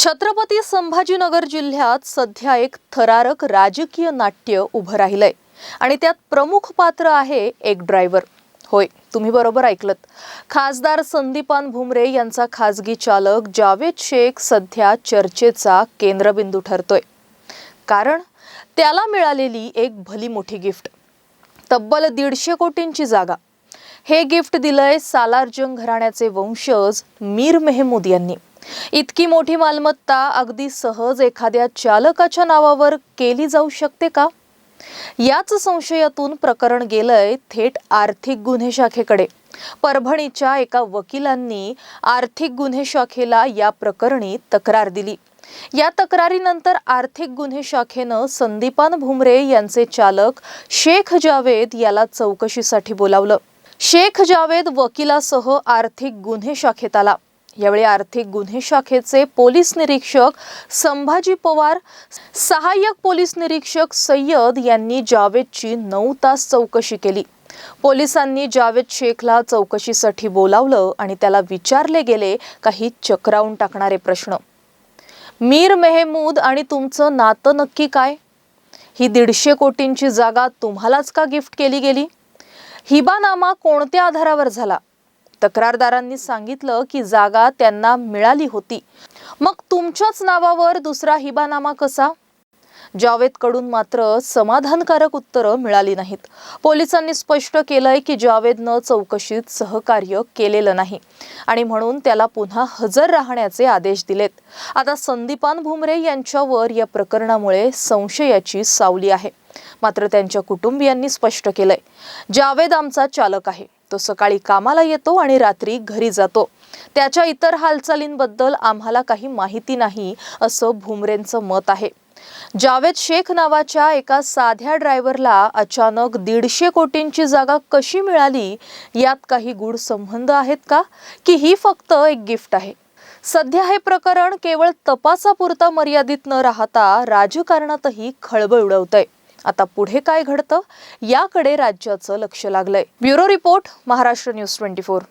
छत्रपती संभाजीनगर जिल्ह्यात सध्या एक थरारक राजकीय नाट्य उभं राहिलंय. आणि त्यात प्रमुख पात्र आहे एक ड्रायव्हर होय तुम्ही बरोबर ऐकलत. खासदार संदीपान भुमरे यांचा खासगी चालक जावेद शेख सध्या चर्चेचा केंद्रबिंदू ठरतोय. कारण त्याला मिळालेली एक भली मोठी गिफ्ट. तब्बल दीडशे कोटींची जागा. हे गिफ्ट दिलंय सालारजंग घराण्याचे वंशज मीर मेहमूद यांनी. इतकी मोठी मालमत्ता अगदी सहज एखाद्या चालकाच्या नावावर केली जाऊ शकते का? याच संशयातून प्रकरण गेलंय थेट आर्थिक गुन्हे शाखेकडे. परभणीच्या एका वकिलांनी आर्थिक गुन्हे शाखेला या प्रकरणी तक्रार दिली. या तक्रारीनंतर आर्थिक गुन्हे शाखेनं संदीपान भुमरे यांचे चालक शेख जावेद याला चौकशीसाठी बोलावलं. शेख जावेद वकिलासह आर्थिक गुन्हे शाखेत आला. यावेळी आर्थिक गुन्हे शाखेचे पोलीस निरीक्षक संभाजी पवार सहाय्यक पोलीस निरीक्षक सय्यद यांनी जावेदची नऊ तास चौकशी केली. पोलिसांनी जावेद शेखला चौकशीसाठी बोलावलं आणि त्याला विचारले गेले काही चक्रावून टाकणारे प्रश्न. मीर मेहमूद आणि तुमचं नातं नक्की काय? ही दीडशे कोटींची जागा तुम्हालाच का गिफ्ट केली गेली? हिबानामा कोणत्या आधारावर झाला? तक्रारदारांनी सांगितलं की जागा त्यांना मिळाली होती. मग तुमच्याच नावावर दुसरा हिबानामा कसा? जावेदकडून मात्र समाधानकारक उत्तरं मिळाली नाहीत. पोलिसांनी स्पष्ट केलंय की जावेदनं चौकशीत सहकार्य केलेलं नाही आणि म्हणून त्याला पुन्हा हजर राहण्याचे आदेश दिलेत. आता संदीपान भुमरे यांच्यावर या प्रकरणामुळे संशयाची सावली आहे. मात्र त्यांच्या कुटुंबियांनी स्पष्ट केलंय. जावेद आमचा चालक आहे. तो सकाळी कामाला येतो आणि रात्री घरी जातो. त्याच्या इतर हालचालींबद्दल आम्हाला काही माहिती नाही असं भुमरेंचं मत आहे. जावेद शेख नावाच्या एका साध्या ड्रायव्हरला अचानक दीडशे कोटींची जागा कशी मिळाली यात काही गूढ संबंध आहेत का? की ही फक्त एक गिफ्ट आहे. सध्या हे प्रकरण केवळ तपासापुरता मर्यादित न राहता राजकारणातही खळबळ उडवतंय. आता पुढे काय घडतं याकडे राज्याचं लक्ष लागलंय. Bureau report Maharashtra news twenty four.